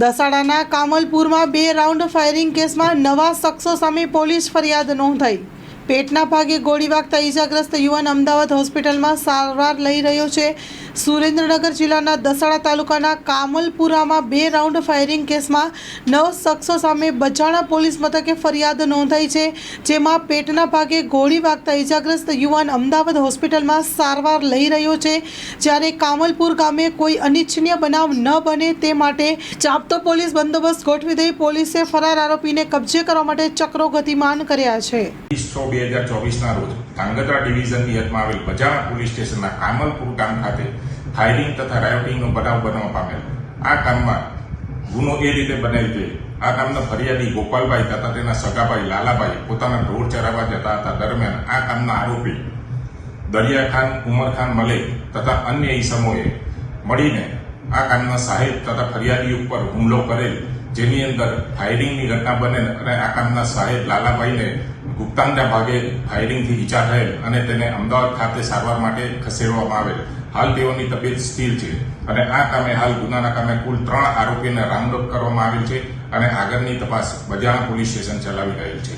દસાડાના કામલપુરમાં બે round firing કેસમાં નવા શખ્સો સામે પોલીસ ફરિયાદ નોંધાઈ. પેટના ભાગે ગોળી વાગતા ઈજાગ્રસ્ત યુવાન અમદાવાદ હોસ્પિટલમાં સારવાર લઈ રહ્યો છે. સુરેન્દ્રનગર જિલ્લાના દસાડા તાલુકાના કામલપુરામાં બે રાઉન્ડ ફાયરિંગ કેસમાં નવ શખ્સો સામે બજાણા પોલીસ મથકે ફરિયાદ નોંધાઈ છે, જેમાં પેટના ભાગે ગોળી વાગતા ઈજાગ્રસ્ત યુવાન અમદાવાદ હોસ્પિટલમાં સારવાર લઈ રહ્યો છે. જ્યારે કામલપુર ગામે કોઈ અનિચ્છનીય બનાવ ન બને તે માટે ચાપતો પોલીસ બંદોબસ્ત ગોઠવી દઈ પોલીસે ફરાર આરોપીને કબજે કરવા માટે ચક્રો ગતિમાન કર્યા છે. વીસ રોજ ધાંગધ્રા ડિવિઝનની હદમાં આવેલ બજાણા પોલીસ સ્ટેશનના કામલપુર ગામ ખાતે ફાયરિંગ તથા રાયોટિંગનો બનાવ બનવા પામેલ. આ કામમાં ગુનો એ રીતે બનેલ કે આ કામના ફરિયાદી ગોપાલભાઈ તથા તેના સગાભાઈ લાલાભાઈ પોતાના ઢોર ચરાવવા જતા હતા. દરમિયાન આ કામના આરોપી દરિયાખાન ઉમરખાન મલેક તથા અન્ય ઈસમોએ મળીને આ કામના સાહેબ તથા ફરિયાદી ઉપર હુમલો કરેલ, જેની અંદર ફાયરિંગની ઘટના બને અને આ કામના સાહેબ લાલાભાઈને ગુપ્તાંગના ભાગે ફાયરિંગથી ઇજા થયેલ અને તેને અમદાવાદ ખાતે સારવાર માટે ખસેડવામાં આવેલ. હાલ તેઓની તબિયત સ્થિર છે અને આ કામે હાલ ગુનાના કામે કુલ ત્રણ આરોપીને રાઉન્ડ કરવામાં આવેલ છે અને આગળની તપાસ બજાણા પોલીસ સ્ટેશન ચલાવી રહેલ છે.